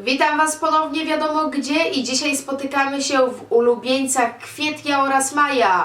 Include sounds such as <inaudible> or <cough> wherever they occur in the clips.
Witam Was ponownie wiadomo gdzie i dzisiaj spotykamy się w ulubieńcach kwietnia oraz maja.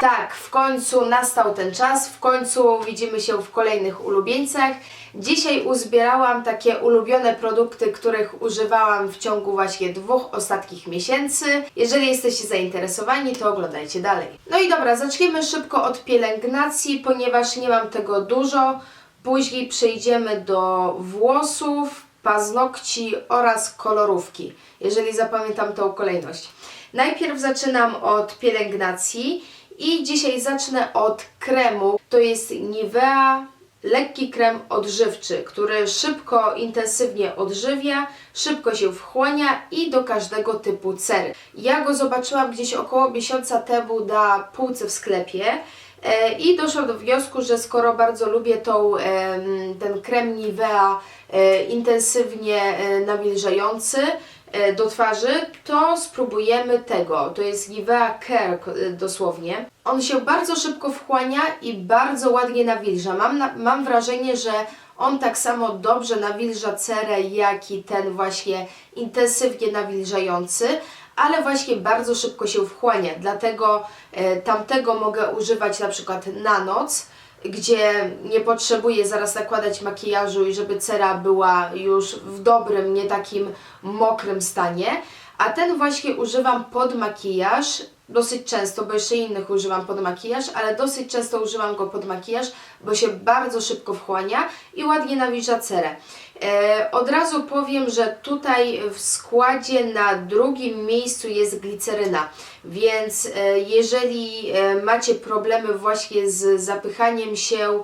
Tak, w końcu nastał ten czas, w końcu widzimy się w kolejnych ulubieńcach. Dzisiaj uzbierałam takie ulubione produkty, których używałam w ciągu właśnie dwóch ostatnich miesięcy. Jeżeli jesteście zainteresowani, to oglądajcie dalej. No i dobra, zaczniemy szybko od pielęgnacji, ponieważ nie mam tego dużo. Później przejdziemy do włosów, paznokci oraz kolorówki, jeżeli zapamiętam tą kolejność. Najpierw zaczynam od pielęgnacji i dzisiaj zacznę od kremu. To jest Nivea lekki krem odżywczy, który szybko, intensywnie odżywia, szybko się wchłania i do każdego typu cery. Ja go zobaczyłam gdzieś około miesiąca temu na półce w sklepie. E, I doszłam do wniosku, że skoro bardzo lubię tą, ten krem Nivea e, intensywnie e, nawilżający do twarzy, to spróbujemy tego. To jest Nivea Care dosłownie. On się bardzo szybko wchłania i bardzo ładnie nawilża. Mam, mam wrażenie, że on tak samo dobrze nawilża cerę, jak i ten właśnie intensywnie nawilżający, ale właśnie bardzo szybko się wchłania. Dlatego e, tamtego mogę używać na przykład na noc, gdzie nie potrzebuję zaraz nakładać makijażu i żeby cera była już w dobrym, nie takim mokrym stanie. A ten właśnie używam pod makijaż dosyć często, bo jeszcze innych używam pod makijaż, ale dosyć często używam go pod makijaż, bo się bardzo szybko wchłania i ładnie nawilża cerę. E, od razu powiem, że tutaj w składzie na drugim miejscu jest gliceryna, więc e, jeżeli e, macie problemy właśnie z zapychaniem się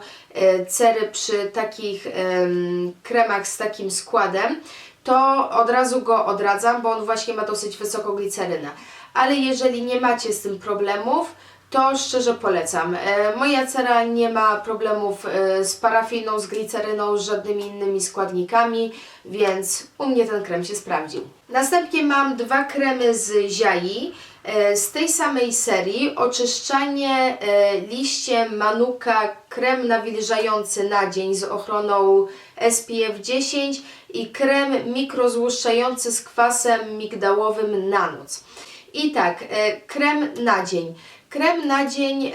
cery przy takich em, kremach z takim składem, to od razu go odradzam, bo on właśnie ma dosyć wysoką glicerynę. Ale jeżeli nie macie z tym problemów, to szczerze polecam. E, moja cera nie ma problemów e, z parafiną, z gliceryną, z żadnymi innymi składnikami, więc u mnie ten krem się sprawdził. Następnie mam dwa kremy z Ziai. E, z tej samej serii oczyszczanie liście Manuka krem nawilżający na dzień z ochroną SPF 10 i krem mikrozłuszczający z kwasem migdałowym na noc. I tak, krem na dzień. Krem na dzień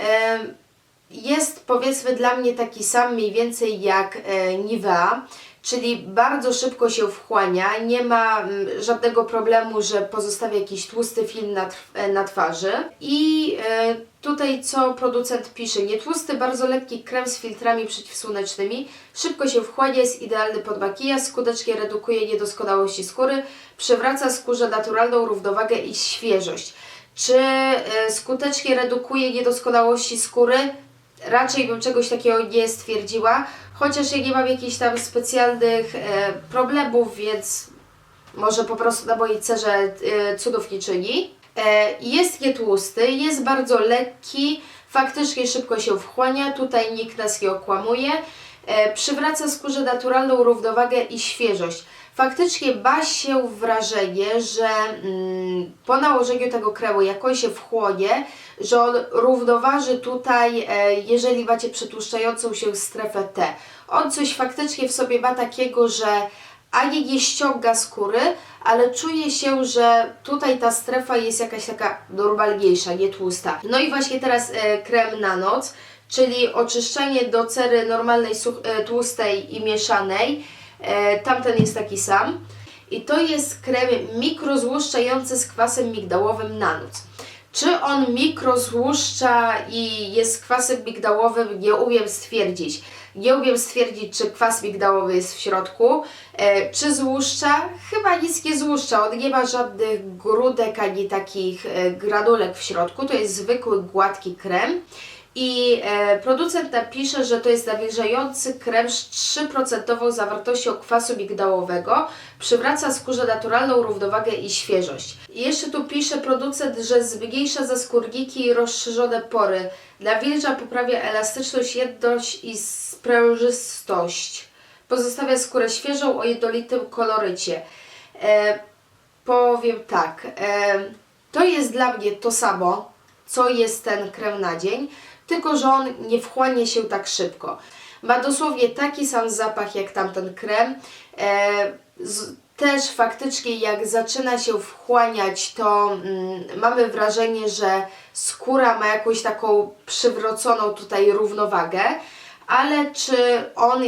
jest powiedzmy dla mnie taki sam mniej więcej jak e, Nivea, czyli bardzo szybko się wchłania, nie ma żadnego problemu, że pozostawia jakiś tłusty film na, e, na twarzy. I e, tutaj co producent pisze, nie tłusty, bardzo lekki krem z filtrami przeciwsłonecznymi, szybko się wchłania, jest idealny pod makijaż, skutecznie redukuje niedoskonałości skóry, przywraca skórze naturalną równowagę i świeżość. Czy e, skutecznie redukuje niedoskonałości skóry? Raczej bym czegoś takiego nie stwierdziła, chociaż ja nie mam jakichś tam specjalnych e, problemów, więc może po prostu na mojej cerze e, cudów nie czyni. E, jest nietłusty, jest bardzo lekki, faktycznie szybko się wchłania, tutaj nikt nas nie okłamuje. Przywraca skórze naturalną równowagę i świeżość. Faktycznie ma się wrażenie, że mm, po nałożeniu tego kremu, jak on się wchłonie, że on równoważy tutaj, e, jeżeli macie przetłuszczającą się strefę T. On coś faktycznie w sobie ma takiego, że ani nie ściąga skóry, ale czuje się, że tutaj ta strefa jest jakaś taka normalniejsza, nie tłusta. No i właśnie teraz e, krem na noc, czyli oczyszczenie do cery normalnej, e, tłustej i mieszanej. E, tamten jest taki sam. I to jest krem mikrozłuszczający z kwasem migdałowym na noc. Czy on mikrozłuszcza i jest kwasem migdałowym, nie umiem stwierdzić. Nie umiem stwierdzić, czy kwas migdałowy jest w środku. E, czy złuszcza? Chyba nic nie złuszcza. On nie ma żadnych grudek ani takich e, granulek w środku. To jest zwykły, gładki krem. I e, producent napisze, że to jest nawilżający krem z 3% zawartością kwasu migdałowego. Przywraca skórze naturalną równowagę i świeżość. I jeszcze tu pisze producent, że zmniejsza zaskórniki i rozszerzone pory. Nawilża, poprawia elastyczność, jedność i sprężystość. Pozostawia skórę świeżą o jednolitym kolorycie. E, powiem tak, e, to jest dla mnie to samo, co jest ten krem na dzień, tylko że on nie wchłania się tak szybko. Ma dosłownie taki sam zapach jak tamten krem. E, z, też faktycznie jak zaczyna się wchłaniać, to mm, mamy wrażenie, że skóra ma jakąś taką przywróconą tutaj równowagę, ale czy on,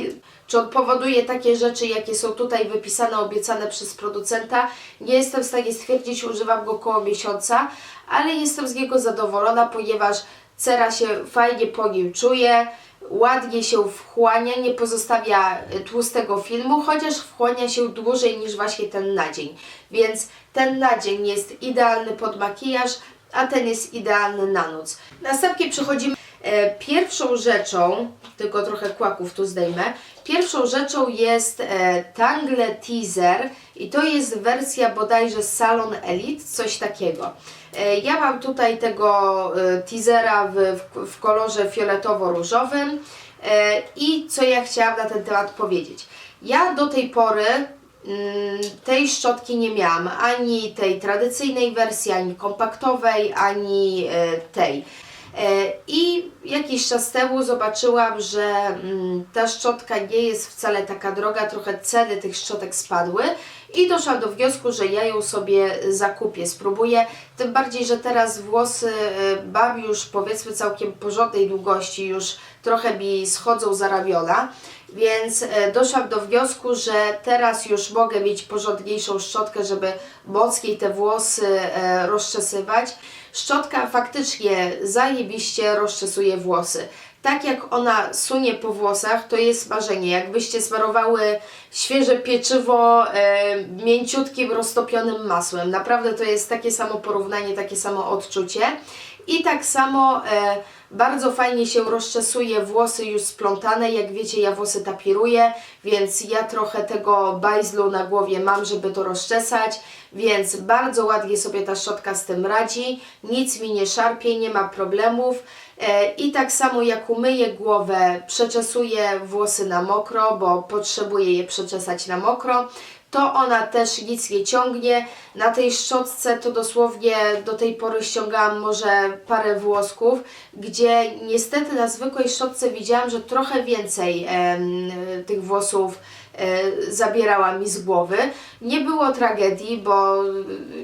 czy on powoduje takie rzeczy, jakie są tutaj wypisane, obiecane przez producenta, nie jestem w stanie stwierdzić, używam go około miesiąca, ale jestem z niego zadowolona, ponieważ cera się fajnie po nim czuje, ładnie się wchłania, nie pozostawia y, tłustego filmu, chociaż wchłania się dłużej niż właśnie ten na dzień. Więc ten na dzień jest idealny pod makijaż, a ten jest idealny na noc. Następnie przechodzimy e, pierwszą rzeczą, tylko trochę kłaków tu zdejmę. Pierwszą rzeczą jest e, Tangle Teaser i to jest wersja bodajże Salon Elite, coś takiego. E, ja mam tutaj tego e, teasera w, w, w kolorze fioletowo-różowym e, i co ja chciałam na ten temat powiedzieć. Ja do tej pory mm, tej szczotki nie miałam, ani tej tradycyjnej wersji, ani kompaktowej, ani tej. I jakiś czas temu zobaczyłam, że mm, ta szczotka nie jest wcale taka droga, trochę ceny tych szczotek spadły i doszłam do wniosku, że ja ją sobie zakupię, spróbuję. Tym bardziej, że teraz włosy e, mam już powiedzmy całkiem porządnej długości, już trochę mi schodzą za ramiona, więc e, doszłam do wniosku, że teraz już mogę mieć porządniejszą szczotkę, żeby mocniej te włosy e, rozczesywać. Szczotka faktycznie zajebiście rozczesuje włosy. Tak jak ona sunie po włosach, to jest marzenie. Jakbyście smarowały świeże pieczywo e, mięciutkim, roztopionym masłem. Naprawdę to jest takie samo porównanie, takie samo odczucie. I tak samo e, bardzo fajnie się rozczesuje włosy już splątane. Jak wiecie, ja włosy tapiruję, więc ja trochę tego bajzlu na głowie mam, żeby to rozczesać. Więc bardzo ładnie sobie ta szczotka z tym radzi. Nic mi nie szarpie, nie ma problemów. E, I tak samo jak umyję głowę, przeczesuję włosy na mokro, bo potrzebuję je przeczesać na mokro, to ona też nic nie ciągnie. Na tej szczotce to dosłownie do tej pory ściągałam może parę włosków, gdzie niestety na zwykłej szczotce widziałam, że trochę więcej em, tych włosów zabierała mi z głowy. Nie było tragedii, bo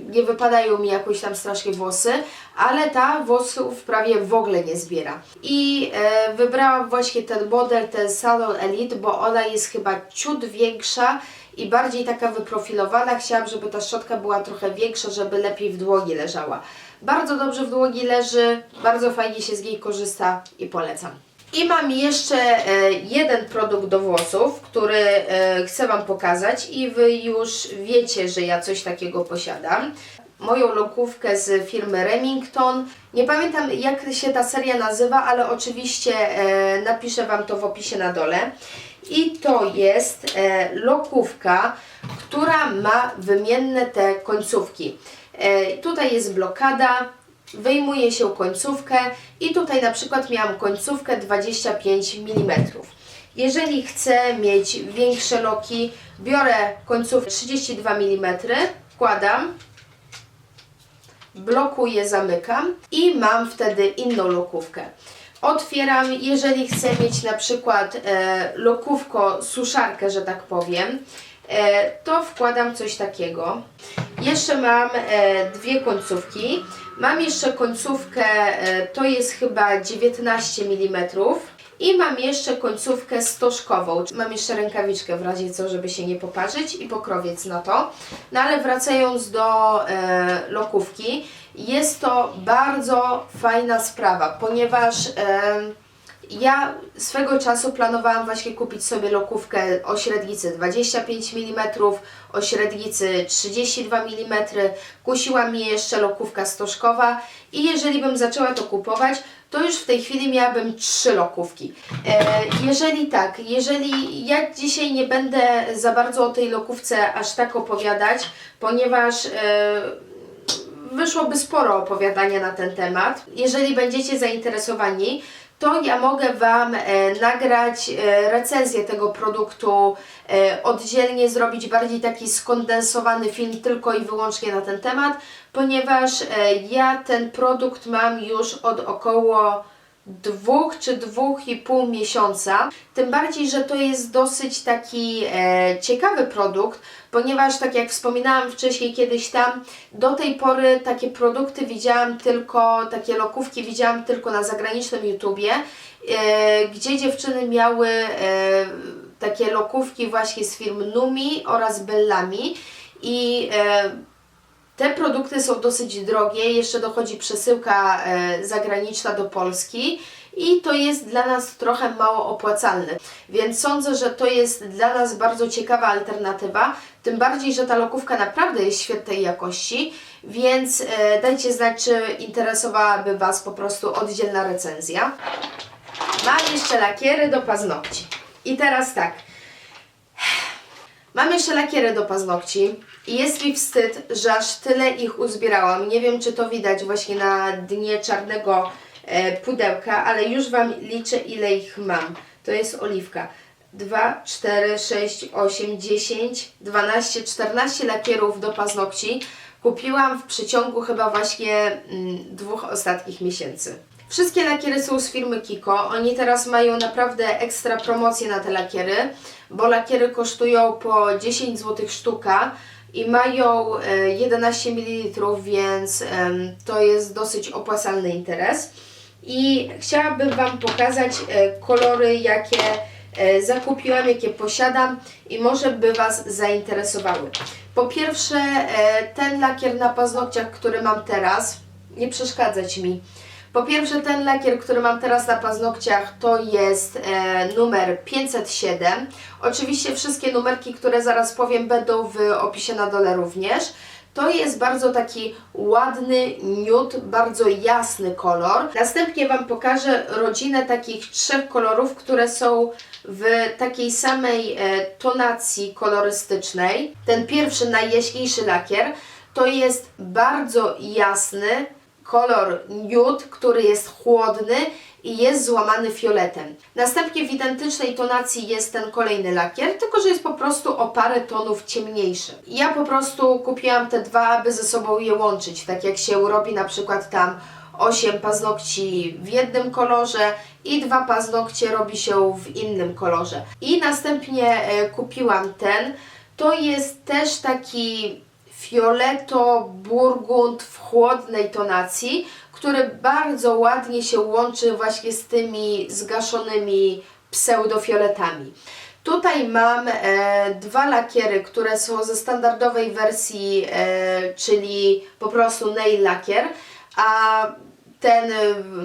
nie wypadają mi jakoś tam strasznie włosy, ale ta włosów prawie w ogóle nie zbiera. I e, wybrałam właśnie ten model, ten Salon Elite, bo ona jest chyba ciut większa i bardziej taka wyprofilowana. Chciałam, żeby ta szczotka była trochę większa, żeby lepiej w dłoni leżała. Bardzo dobrze w dłoni leży, bardzo fajnie się z niej korzysta i polecam. I mam jeszcze e, jeden produkt do włosów, który e, chcę Wam pokazać i Wy już wiecie, że ja coś takiego posiadam. Moją lokówkę z firmy Remington. Nie pamiętam jak się ta seria nazywa, ale oczywiście e, napiszę Wam to w opisie na dole. I to jest lokówka, która ma wymienne te końcówki. Tutaj jest blokada, wyjmuje się końcówkę i tutaj na przykład miałam końcówkę 25 mm. Jeżeli chcę mieć większe loki, biorę końcówkę 32 mm, wkładam, blokuję, zamykam i mam wtedy inną lokówkę. Otwieram, jeżeli chcę mieć na przykład e, lokówko, suszarkę, że tak powiem, e, to wkładam coś takiego. Jeszcze mam e, dwie końcówki. Mam jeszcze końcówkę, e, to jest chyba 19 mm. I mam jeszcze końcówkę stożkową. Mam jeszcze rękawiczkę w razie co, żeby się nie poparzyć i pokrowiec na to. No ale wracając do e, lokówki, jest to bardzo fajna sprawa, ponieważ e, ja swego czasu planowałam właśnie kupić sobie lokówkę o średnicy 25 mm, o średnicy 32 mm. Kusiła mnie jeszcze lokówka stożkowa i jeżeli bym zaczęła to kupować, to już w tej chwili miałabym trzy lokówki. E, jeżeli tak, jeżeli ja dzisiaj nie będę za bardzo o tej lokówce aż tak opowiadać, ponieważ e, wyszłoby sporo opowiadania na ten temat. Jeżeli będziecie zainteresowani, to ja mogę Wam e, nagrać e, recenzję tego produktu, e, oddzielnie zrobić bardziej taki skondensowany film tylko i wyłącznie na ten temat, ponieważ ja ten produkt mam już od około dwóch czy dwóch i pół miesiąca. Tym bardziej, że to jest dosyć taki e, ciekawy produkt, ponieważ tak jak wspominałam wcześniej kiedyś tam, do tej pory takie produkty widziałam tylko, takie lokówki widziałam tylko na zagranicznym YouTubie, e, gdzie dziewczyny miały e, takie lokówki właśnie z firm Numi oraz Bellami i e, te produkty są dosyć drogie, jeszcze dochodzi przesyłka e, zagraniczna do Polski i to jest dla nas trochę mało opłacalne. Więc sądzę, że to jest dla nas bardzo ciekawa alternatywa, tym bardziej, że ta lokówka naprawdę jest świetnej jakości, więc e, dajcie znać, czy interesowałaby Was po prostu oddzielna recenzja. Mam jeszcze lakiery do paznokci. I teraz tak. Mam jeszcze lakiery do paznokci i jest mi wstyd, że aż tyle ich uzbierałam. Nie wiem, czy to widać właśnie na dnie czarnego e, pudełka, ale już Wam liczę, ile ich mam. To jest oliwka. 2, 4, 6, 8, 10, 12, 14 lakierów do paznokci. Kupiłam w przeciągu chyba właśnie mm, dwóch ostatnich miesięcy. Wszystkie lakiery są z firmy Kiko. Oni teraz mają naprawdę ekstra promocje na te lakiery, bo lakiery kosztują po 10 zł sztuka i mają e, 11 ml, więc to jest dosyć opłacalny interes. I chciałabym Wam pokazać e, kolory, jakie e, zakupiłam, jakie posiadam i może by Was zainteresowały. Po pierwsze, e, ten lakier na paznokciach, który mam teraz, nie przeszkadzać mi. Po pierwsze, ten lakier, który mam teraz na paznokciach, to jest e, numer 507. Oczywiście wszystkie numerki, które zaraz powiem, będą w opisie na dole również. To jest bardzo taki ładny nude, bardzo jasny kolor. Następnie Wam pokażę rodzinę takich trzech kolorów, które są w takiej samej e, tonacji kolorystycznej. Ten pierwszy, najjaśniejszy lakier, to jest bardzo jasny, kolor nude, który jest chłodny i jest złamany fioletem. Następnie w identycznej tonacji jest ten kolejny lakier, tylko że jest po prostu o parę tonów ciemniejszy. Ja po prostu kupiłam te dwa, aby ze sobą je łączyć, tak jak się robi na przykład tam 8 paznokci w jednym kolorze i dwa paznokcie robi się w innym kolorze. I następnie e, kupiłam ten. To jest też taki fioleto-burgund w chłodnej tonacji, który bardzo ładnie się łączy właśnie z tymi zgaszonymi pseudofioletami. Tutaj mam e, dwa lakiery, które są ze standardowej wersji, e, czyli po prostu nail lakier, a ten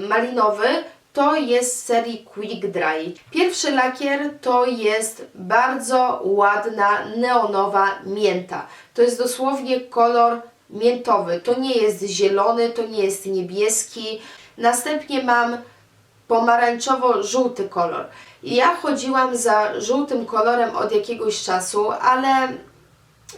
malinowy to jest z serii Quick Dry. Pierwszy lakier to jest bardzo ładna neonowa mięta. To jest dosłownie kolor miętowy. To nie jest zielony, to nie jest niebieski. Następnie mam pomarańczowo-żółty kolor. Ja chodziłam za żółtym kolorem od jakiegoś czasu, ale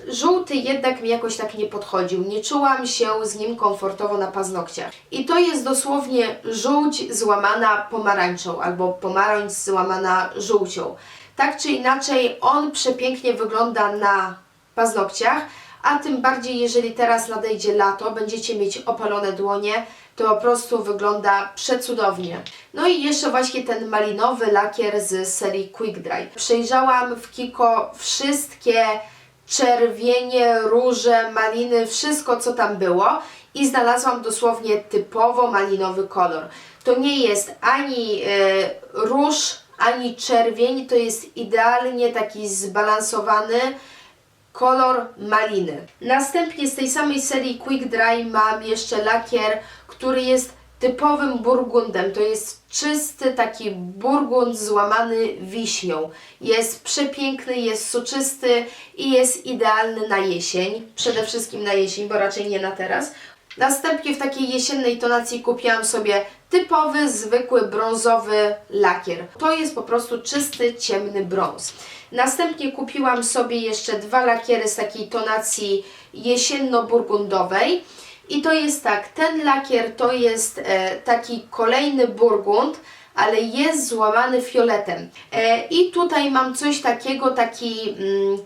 żółty jednak mi jakoś tak nie podchodził. Nie czułam się z nim komfortowo na paznokciach. I to jest dosłownie żółć złamana pomarańczą albo pomarańcz złamana żółcią. Tak czy inaczej, on przepięknie wygląda na paznokciach, a tym bardziej jeżeli teraz nadejdzie lato, będziecie mieć opalone dłonie, to po prostu wygląda przecudownie. No i jeszcze właśnie ten malinowy lakier z serii Quick Dry. Przejrzałam w Kiko wszystkie czerwienie, róże, maliny, wszystko co tam było i znalazłam dosłownie typowo malinowy kolor. To nie jest ani e, róż, ani czerwień, to jest idealnie taki zbalansowany kolor maliny. Następnie z tej samej serii Quick Dry mam jeszcze lakier, który jest typowym burgundem. To jest czysty taki burgund złamany wiśnią. Jest przepiękny, jest soczysty i jest idealny na jesień. Przede wszystkim na jesień, bo raczej nie na teraz. Następnie w takiej jesiennej tonacji kupiłam sobie typowy, zwykły brązowy lakier. To jest po prostu czysty, ciemny brąz. Następnie kupiłam sobie jeszcze dwa lakiery z takiej tonacji jesienno-burgundowej. I to jest tak, ten lakier to jest e, taki kolejny burgund, ale jest złamany fioletem. E, I tutaj mam coś takiego, taki mm,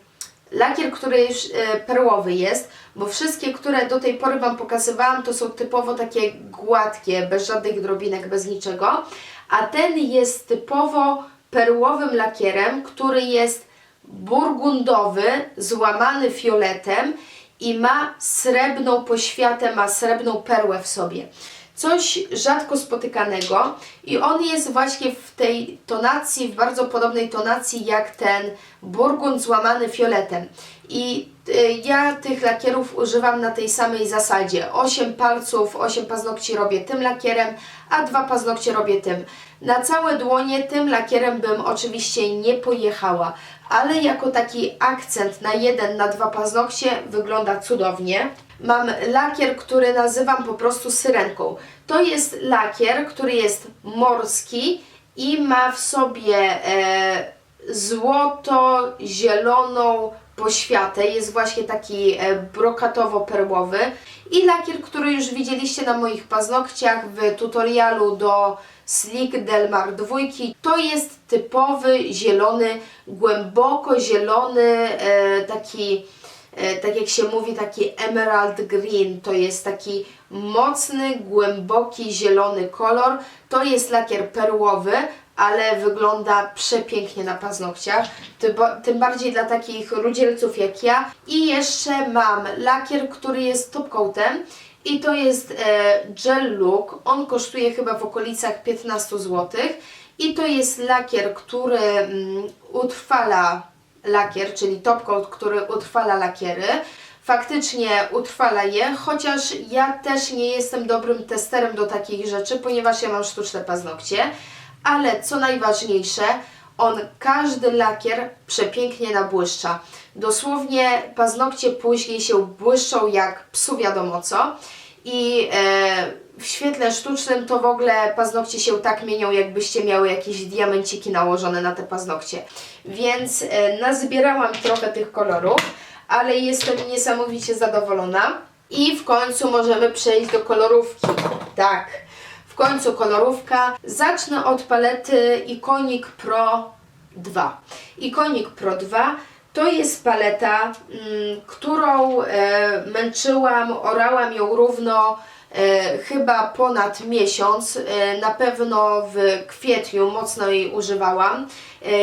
lakier, który już e, perłowy jest, bo wszystkie, które do tej pory Wam pokazywałam, to są typowo takie gładkie, bez żadnych drobinek, bez niczego, a ten jest typowo perłowym lakierem, który jest burgundowy, złamany fioletem i ma srebrną poświatę, ma srebrną perłę w sobie. Coś rzadko spotykanego i on jest właśnie w tej tonacji, w bardzo podobnej tonacji jak ten burgund złamany fioletem. I y, ja tych lakierów używam na tej samej zasadzie. 8 palców, 8 paznokci robię tym lakierem, a dwa paznokcie robię tym. Na całe dłonie tym lakierem bym oczywiście nie pojechała, ale jako taki akcent na jeden, na dwa paznokcie wygląda cudownie. Mam lakier, który nazywam po prostu syrenką. To jest lakier, który jest morski i ma w sobie e, złoto-zieloną poświatę. Jest właśnie taki e, brokatowo-perłowy. I lakier, który już widzieliście na moich paznokciach w tutorialu do Slick Delmar 2. To jest typowy zielony, głęboko zielony, e, taki tak jak się mówi, taki emerald green, to jest taki mocny, głęboki, zielony kolor. To jest lakier perłowy, ale wygląda przepięknie na paznokciach, tym bardziej dla takich rudzielców jak ja. I jeszcze mam lakier, który jest top coatem i to jest e, Gel Look. On kosztuje chyba w okolicach 15 zł. I to jest lakier, który mm, utrwala lakier, czyli top coat, który utrwala lakiery. Faktycznie utrwala je, chociaż ja też nie jestem dobrym testerem do takich rzeczy, ponieważ ja mam sztuczne paznokcie. Ale co najważniejsze, on każdy lakier przepięknie nabłyszcza. Dosłownie paznokcie później się błyszczą jak psu wiadomo co. I e, w świetle sztucznym to w ogóle paznokcie się tak mienią, jakbyście miały jakieś diamenciki nałożone na te paznokcie. Więc e, nazbierałam trochę tych kolorów, ale jestem niesamowicie zadowolona. I w końcu możemy przejść do kolorówki. Tak, w końcu kolorówka. Zacznę od palety Iconic Pro 2. Iconic Pro 2 to jest paleta, mm, którą e, męczyłam, orałam ją równo e, chyba ponad miesiąc. E, na pewno w kwietniu mocno jej używałam.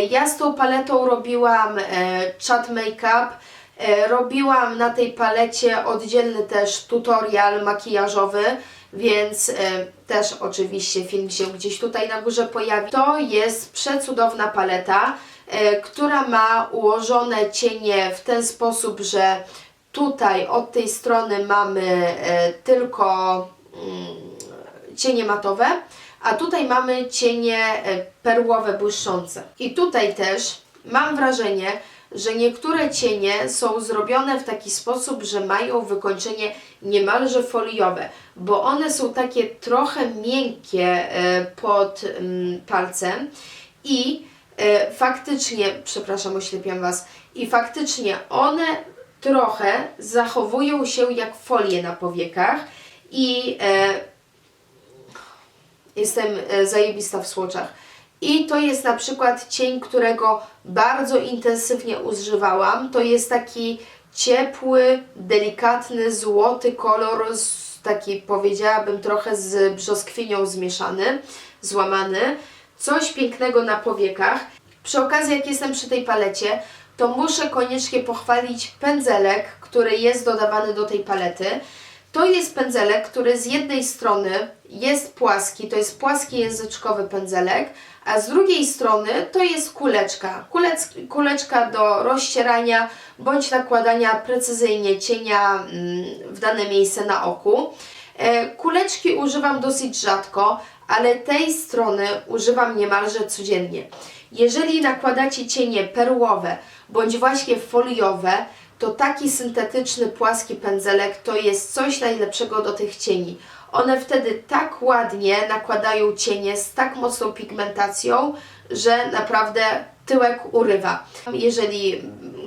Ja z tą paletą robiłam chat make-up. Robiłam na tej palecie oddzielny też tutorial makijażowy, więc też oczywiście film się gdzieś tutaj na górze pojawi. To jest przecudowna paleta, która ma ułożone cienie w ten sposób, że tutaj od tej strony mamy e, tylko mm, cienie matowe, a tutaj mamy cienie e, perłowe błyszczące. I tutaj też mam wrażenie, że niektóre cienie są zrobione w taki sposób, że mają wykończenie niemalże foliowe, bo one są takie trochę miękkie e, pod mm, palcem i e, faktycznie, przepraszam, oślepiam Was, i faktycznie one trochę zachowują się jak folie na powiekach i e, jestem e, zajebista w słoczach. I to jest na przykład cień, którego bardzo intensywnie używałam. To jest taki ciepły, delikatny, złoty kolor, taki powiedziałabym trochę z brzoskwinią zmieszany, złamany. Coś pięknego na powiekach. Przy okazji, jak jestem przy tej palecie, to muszę koniecznie pochwalić pędzelek, który jest dodawany do tej palety. To jest pędzelek, który z jednej strony jest płaski, to jest płaski języczkowy pędzelek, a z drugiej strony to jest kuleczka. Kulec, kuleczka do rozcierania bądź nakładania precyzyjnie cienia mm, w dane miejsce na oku. E, Kuleczki używam dosyć rzadko, ale tej strony używam niemalże codziennie. Jeżeli nakładacie cienie perłowe bądź właśnie foliowe, to taki syntetyczny, płaski pędzelek to jest coś najlepszego do tych cieni. One wtedy tak ładnie nakładają cienie z tak mocną pigmentacją, że naprawdę tyłek urywa. Jeżeli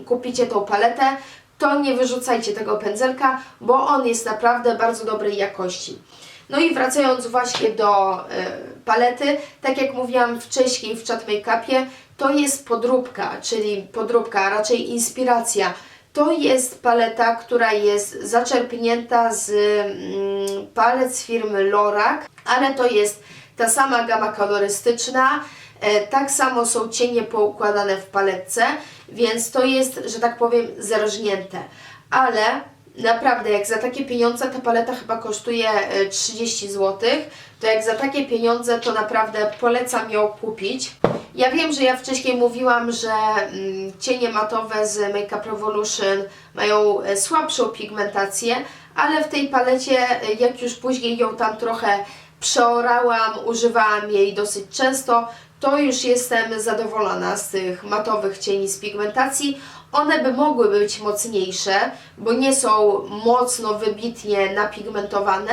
kupicie tą paletę, to nie wyrzucajcie tego pędzelka, bo on jest naprawdę bardzo dobrej jakości. No i wracając właśnie do e, palety, tak jak mówiłam wcześniej w chat make-upie, to jest podróbka, czyli podróbka, a raczej inspiracja. To jest paleta, która jest zaczerpnięta z mm, palet z firmy Lorac, ale to jest ta sama gama kolorystyczna, e, tak samo są cienie poukładane w paletce, więc to jest, że tak powiem, zerżnięte. Ale naprawdę, jak za takie pieniądze ta paleta chyba kosztuje e, 30 zł, to jak za takie pieniądze to naprawdę polecam ją kupić. Ja wiem, że ja wcześniej mówiłam, że mm, cienie matowe z Makeup Revolution mają e, słabszą pigmentację, ale w tej palecie, e, jak już później ją tam trochę przeorałam, używałam jej dosyć często, to już jestem zadowolona z tych matowych cieni z pigmentacji. One by mogły być mocniejsze, bo nie są mocno wybitnie napigmentowane,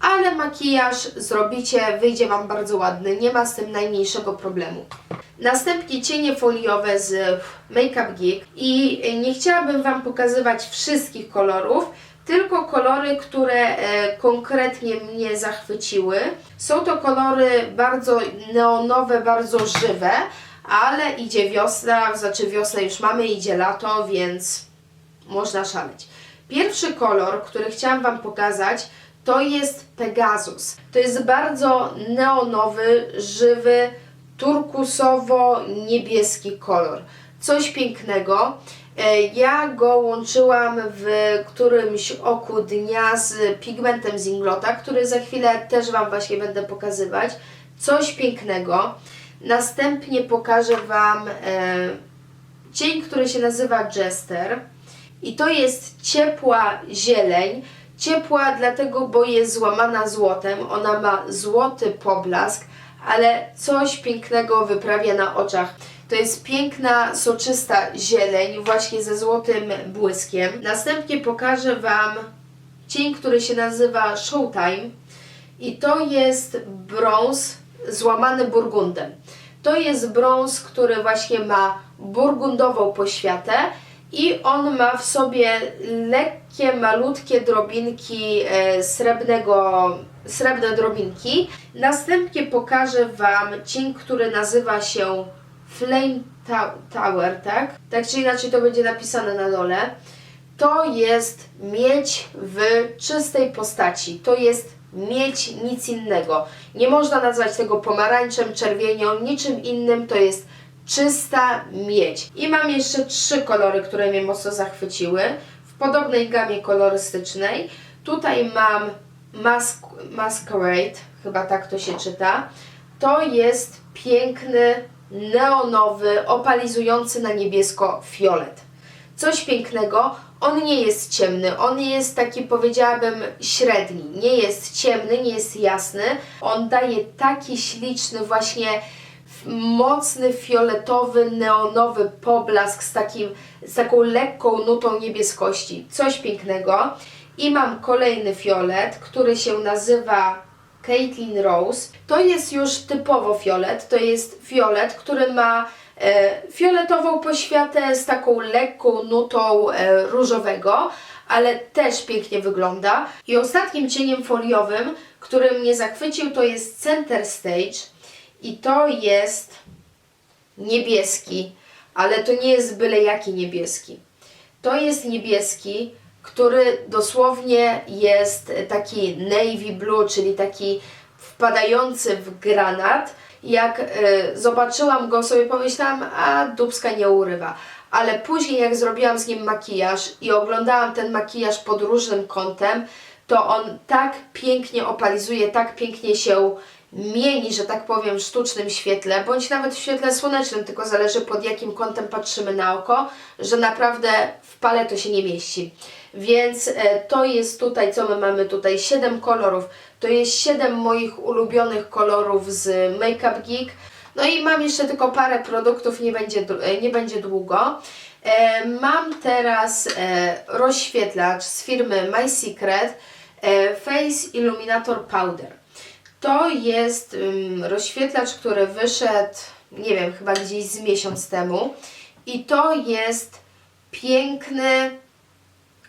ale makijaż zrobicie, wyjdzie Wam bardzo ładny, nie ma z tym najmniejszego problemu. Następnie cienie foliowe z Makeup Geek i nie chciałabym Wam pokazywać wszystkich kolorów, tylko kolory, które e, konkretnie mnie zachwyciły. Są to kolory bardzo neonowe, bardzo żywe, ale idzie wiosna, znaczy wiosnę już mamy, idzie lato, więc można szaleć. Pierwszy kolor, który chciałam Wam pokazać, to jest Pegasus. To jest bardzo neonowy, żywy, turkusowo-niebieski kolor. Coś pięknego. E, Ja go łączyłam w którymś oku dnia z pigmentem z Inglota, który za chwilę też Wam właśnie będę pokazywać. Coś pięknego. Następnie pokażę Wam e, cień, który się nazywa Jester. I to jest ciepła zieleń. Ciepła dlatego, bo jest złamana złotem. Ona ma złoty poblask, ale coś pięknego wyprawia na oczach. To jest piękna, soczysta zieleń, właśnie ze złotym błyskiem. Następnie pokażę Wam cień, który się nazywa Showtime. I to jest brąz złamany burgundem. To jest brąz, który właśnie ma burgundową poświatę i on ma w sobie lekkie, malutkie drobinki e, srebrnego, srebrne drobinki. Następnie pokażę Wam cień, który nazywa się Flame Tower, tak? Tak czy inaczej to będzie napisane na dole. To jest miedź w czystej postaci. To jest miedź, nic innego. Nie można nazwać tego pomarańczem, czerwienią, niczym innym. To jest czysta miedź. I mam jeszcze trzy kolory, które mnie mocno zachwyciły. W podobnej gamie kolorystycznej. Tutaj mam Mask Masquerade, chyba tak to się czyta. To jest piękny, neonowy, opalizujący na niebiesko fiolet. Coś pięknego. On nie jest ciemny, on jest taki powiedziałabym średni. Nie jest ciemny, nie jest jasny. On daje taki śliczny właśnie mocny fioletowy, neonowy poblask z, takim, z taką lekką nutą niebieskości. Coś pięknego. I mam kolejny fiolet, który się nazywa Caitlin Rose. To jest już typowo fiolet. To jest fiolet, który ma fioletową poświatę z taką lekką nutą e, różowego, ale też pięknie wygląda. I ostatnim cieniem foliowym, który mnie zachwycił, to jest Center Stage. I to jest niebieski, ale to nie jest byle jaki niebieski. To jest niebieski, który dosłownie jest taki navy blue, czyli taki wpadający w granat. Jak e, zobaczyłam go, sobie pomyślałam, a dubska nie urywa. Ale później jak zrobiłam z nim makijaż i oglądałam ten makijaż pod różnym kątem, to on tak pięknie opalizuje, tak pięknie się mieni, że tak powiem, w sztucznym świetle, bądź nawet w świetle słonecznym, tylko zależy pod jakim kątem patrzymy na oko, że naprawdę w pale to się nie mieści. Więc e, to jest tutaj, co my mamy tutaj, 7 kolorów. To jest 7 moich ulubionych kolorów z Makeup Geek. No i mam jeszcze tylko parę produktów, nie będzie, e, nie będzie długo. E, mam teraz rozświetlacz z firmy My Secret Face Illuminator Powder. To jest rozświetlacz, który wyszedł, nie wiem, chyba gdzieś z miesiąc temu. I to jest piękny,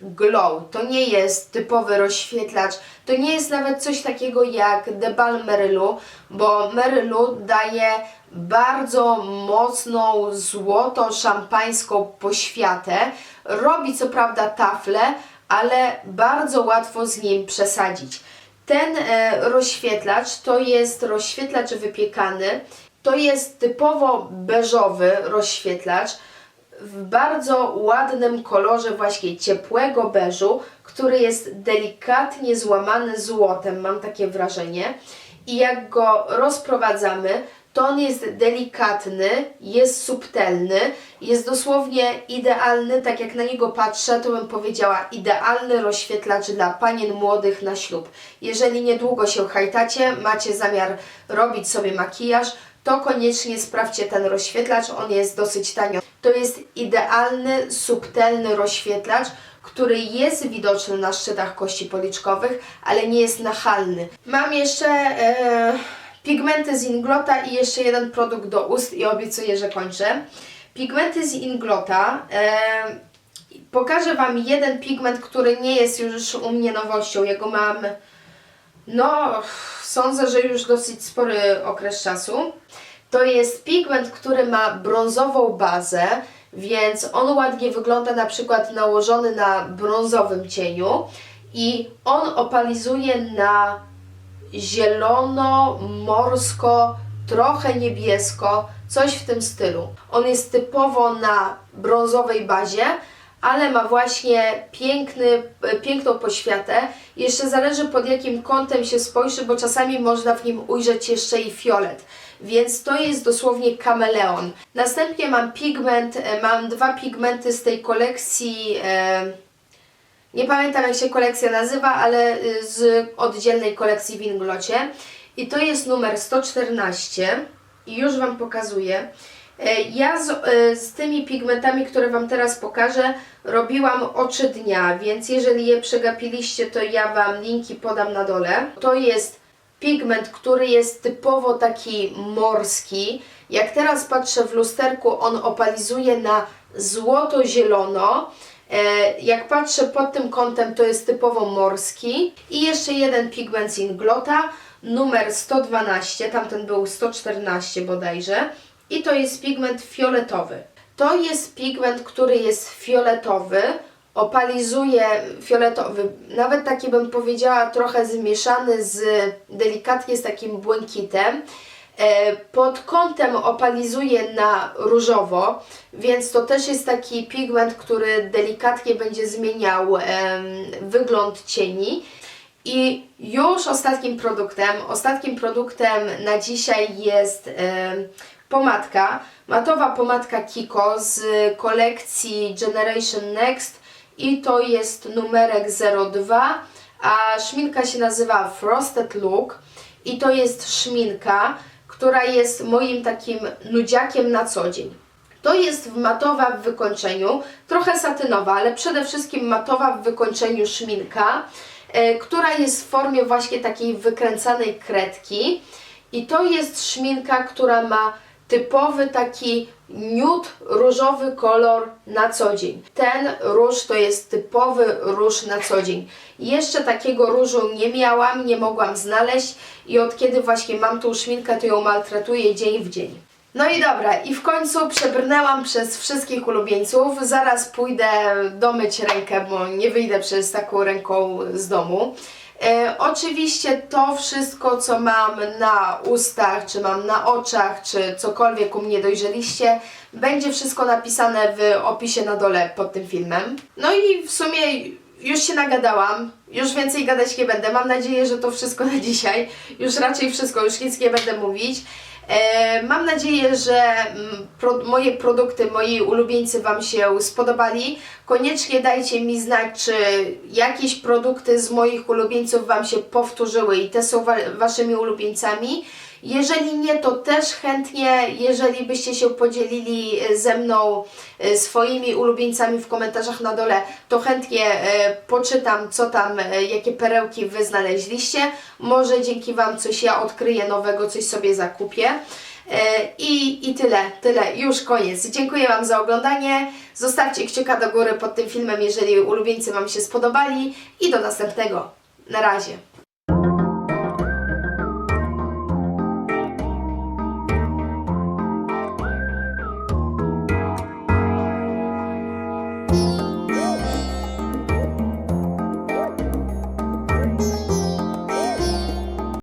glow. To nie jest typowy rozświetlacz. To nie jest nawet coś takiego jak The Balm Merylu, bo Merylu daje bardzo mocną złoto-szampańską poświatę. Robi co prawda tafle, ale bardzo łatwo z nim przesadzić. Ten e, rozświetlacz to jest rozświetlacz wypiekany. To jest typowo beżowy rozświetlacz w bardzo ładnym kolorze właśnie ciepłego beżu, który jest delikatnie złamany złotem, mam takie wrażenie. I jak go rozprowadzamy, to on jest delikatny, jest subtelny, jest dosłownie idealny, tak jak na niego patrzę, to bym powiedziała idealny rozświetlacz dla panien młodych na ślub. Jeżeli niedługo się hajtacie, macie zamiar robić sobie makijaż, to koniecznie sprawdźcie ten rozświetlacz, on jest dosyć tanio. To jest idealny, subtelny rozświetlacz, który jest widoczny na szczytach kości policzkowych, ale nie jest nachalny. Mam jeszcze e, pigmenty z Inglota i jeszcze jeden produkt do ust i obiecuję, że kończę. Pigmenty z Inglota. E, pokażę Wam jeden pigment, który nie jest już u mnie nowością. Jego mam, no, sądzę, że już dosyć spory okres czasu. To jest pigment, który ma brązową bazę, więc on ładnie wygląda na przykład nałożony na brązowym cieniu i on opalizuje na zielono, morsko, trochę niebiesko, coś w tym stylu. On jest typowo na brązowej bazie, ale ma właśnie piękny, piękną poświatę. Jeszcze zależy pod jakim kątem się spojrzy, bo czasami można w nim ujrzeć jeszcze i fiolet. Więc to jest dosłownie kameleon. Następnie mam pigment, e, mam dwa pigmenty z tej kolekcji. E, nie pamiętam jak się kolekcja nazywa, ale z oddzielnej kolekcji w Inglocie. I to jest numer 114 i już Wam pokazuję. E, Ja z, e, z tymi pigmentami, które Wam teraz pokażę, robiłam oczy dnia, więc jeżeli je przegapiliście, to ja Wam linki podam na dole. To jest pigment, który jest typowo taki morski. Jak teraz patrzę w lusterku, on opalizuje na złoto-zielono. E, Jak patrzę pod tym kątem, to jest typowo morski. I jeszcze jeden pigment z Inglota, numer 112, tamten był 114 bodajże. I to jest pigment fioletowy. To jest pigment, który jest fioletowy, opalizuje fioletowy, nawet taki bym powiedziała trochę zmieszany z delikatnie z takim błękitem. E, Pod kątem opalizuje na różowo, więc to też jest taki pigment, który delikatnie będzie zmieniał wygląd cieni. I już ostatnim produktem, ostatnim produktem na dzisiaj jest pomadka, matowa pomadka Kiko z kolekcji Generation Next i to jest numerek 02, a szminka się nazywa Frosted Look i to jest szminka, która jest moim takim nudziakiem na co dzień. To jest matowa w wykończeniu, trochę satynowa, ale przede wszystkim matowa w wykończeniu szminka, e, która jest w formie właśnie takiej wykręcanej kredki. I to jest szminka, która ma typowy taki nude różowy kolor na co dzień. Ten róż to jest typowy róż na co dzień. Jeszcze takiego różu nie miałam, nie mogłam znaleźć i od kiedy właśnie mam tą szminkę, to ją maltretuję dzień w dzień. No i dobra, i w końcu przebrnęłam przez wszystkich ulubieńców. Zaraz pójdę domyć rękę, bo nie wyjdę przez taką ręką z domu. E, oczywiście to wszystko, co mam na ustach, czy mam na oczach, czy cokolwiek u mnie dojrzeliście, będzie wszystko napisane w opisie na dole pod tym filmem. No i w sumie już się nagadałam, już więcej gadać nie będę. Mam nadzieję, że to wszystko na <laughs> dzisiaj. Już raczej wszystko, już nic nie będę mówić. E, mam nadzieję, że mm, moje produkty, moi ulubieńcy Wam się spodobali. Koniecznie dajcie mi znać, czy jakieś produkty z moich ulubieńców Wam się powtórzyły i te są wa Waszymi ulubieńcami. Jeżeli nie, to też chętnie, jeżeli byście się podzielili ze mną e, swoimi ulubieńcami w komentarzach na dole, to chętnie e, poczytam, co tam, e, jakie perełki Wy znaleźliście. Może dzięki Wam coś ja odkryję nowego, coś sobie zakupię. E, I, I tyle, tyle, już koniec. Dziękuję Wam za oglądanie. Zostawcie kciuka do góry pod tym filmem, jeżeli ulubieńcy Wam się spodobali i do następnego. Na razie.